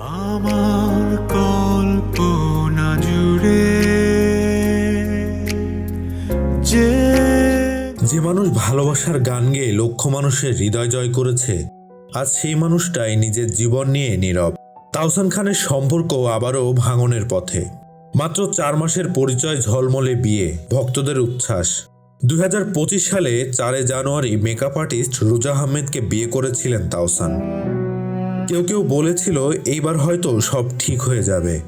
আমার কল্পনা জুড়ে যে যে মানুষ ভালোবাসার গান গেয়ে লক্ষ মানুষের হৃদয় জয় করেছে, আজ সেই মানুষটাই নিজের জীবন নিয়ে নীরব। তাওসান খানের সম্পর্ক আবারও ভাঙনের পথে। মাত্র চার মাসের পরিচয় ঝলমলে বিয়ে, ভক্তদের উচ্ছ্বাস। দু হাজার পঁচিশ সালে চারে জানুয়ারি মেকআপ আর্টিস্ট রোজা আহমেদকে বিয়ে করেছিলেন তাওসান। কেউ কেউ বলেছিল এইবার হয়তো সব ঠিক হয়ে যাবে।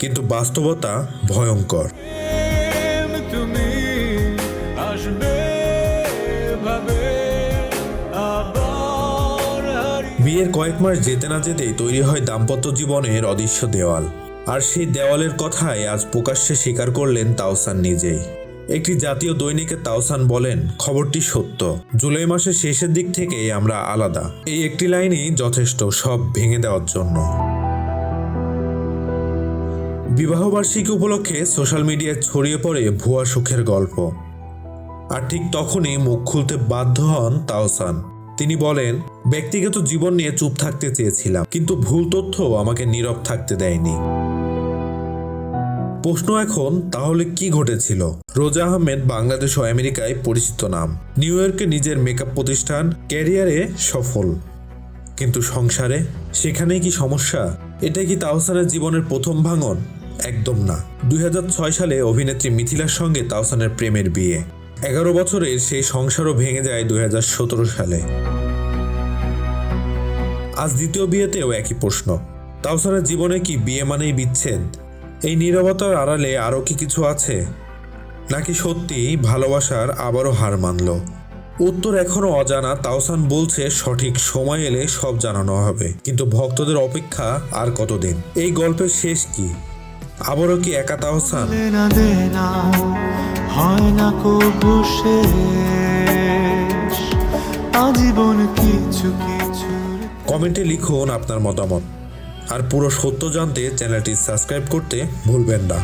কিন্তু বাস্তবতা ভয়ঙ্কর। তুমি আসবে বিয়ের কয়েক মাস যেতে না যেতেই তৈরি হয় দাম্পত্য জীবনের অদৃশ্য দেওয়াল। আর সেই দেওয়ালের কথাই আজ প্রকাশ্যে স্বীকার করলেন তাওসান নিজেই। একটি জাতীয় দৈনিকে তাওসান বলেন, খবরটি সত্য। জুলাই মাসের শেষের দিক থেকে আমরা আলাদা। এই একটি লাইনই যথেষ্ট সব ভেঙে দেওয়ার জন্য। বিবাহবার্ষিকী উপলক্ষে সোশ্যাল মিডিয়ায় ছড়িয়ে পড়ে ভুয়া সুখের গল্প। আর ঠিক তখনই মুখ খুলতে বাধ্য হন তাওসান। তিনি বলেন, ব্যক্তিগত জীবন নিয়ে চুপ থাকতে চেয়েছিলাম, কিন্তু ভুল তথ্য আমাকে নীরব থাকতে দেয়নি। প্রশ্ন এখন, তাহলে কি ঘটেছিল? রোজা আহমেদ বাংলাদেশ ও আমেরিকায় পরিচিত নাম। নিউ ইয়র্কে নিজের মেকআপ প্রতিষ্ঠান ক্যারিয়ারে সফল। কিন্তু সংসারে? সেখানেই কি সমস্যা? এটা কি তাওসানের জীবনের প্রথম ভাঙন? একদম না। দুই হাজার ছয় সালে অভিনেত্রী মিথিলার সঙ্গে তাওসানের প্রেমের বিয়ে। এগারো বছরের সেই সংসারও ভেঙে যায় দুই হাজার সতেরো সালে। আজ দ্বিতীয় বিয়েতেও একই প্রশ্ন। তাওসানের জীবনে কি বিয়ে মানেই বিচ্ছেদ? এই নিরবতার আড়ালে আরও কি কিছু আছে? নাকি সত্যি ভালোবাসার আবারও হার মানল? উত্তর এখনও অজানা তাওসান বলছে সঠিক সময় এলে সব জানানো হবে। কিন্তু ভক্তদের অপেক্ষা আর কতদিন? এই গল্পের শেষ কি? আবারও কি একা তাওসান? হয় না কবু আজীবন কিছু কিছু কমেন্টে লিখুন আপনার মতামত। আর পুরো সত্য জানতে চ্যানেলটি সাবস্ক্রাইব করতে ভুলবেন না।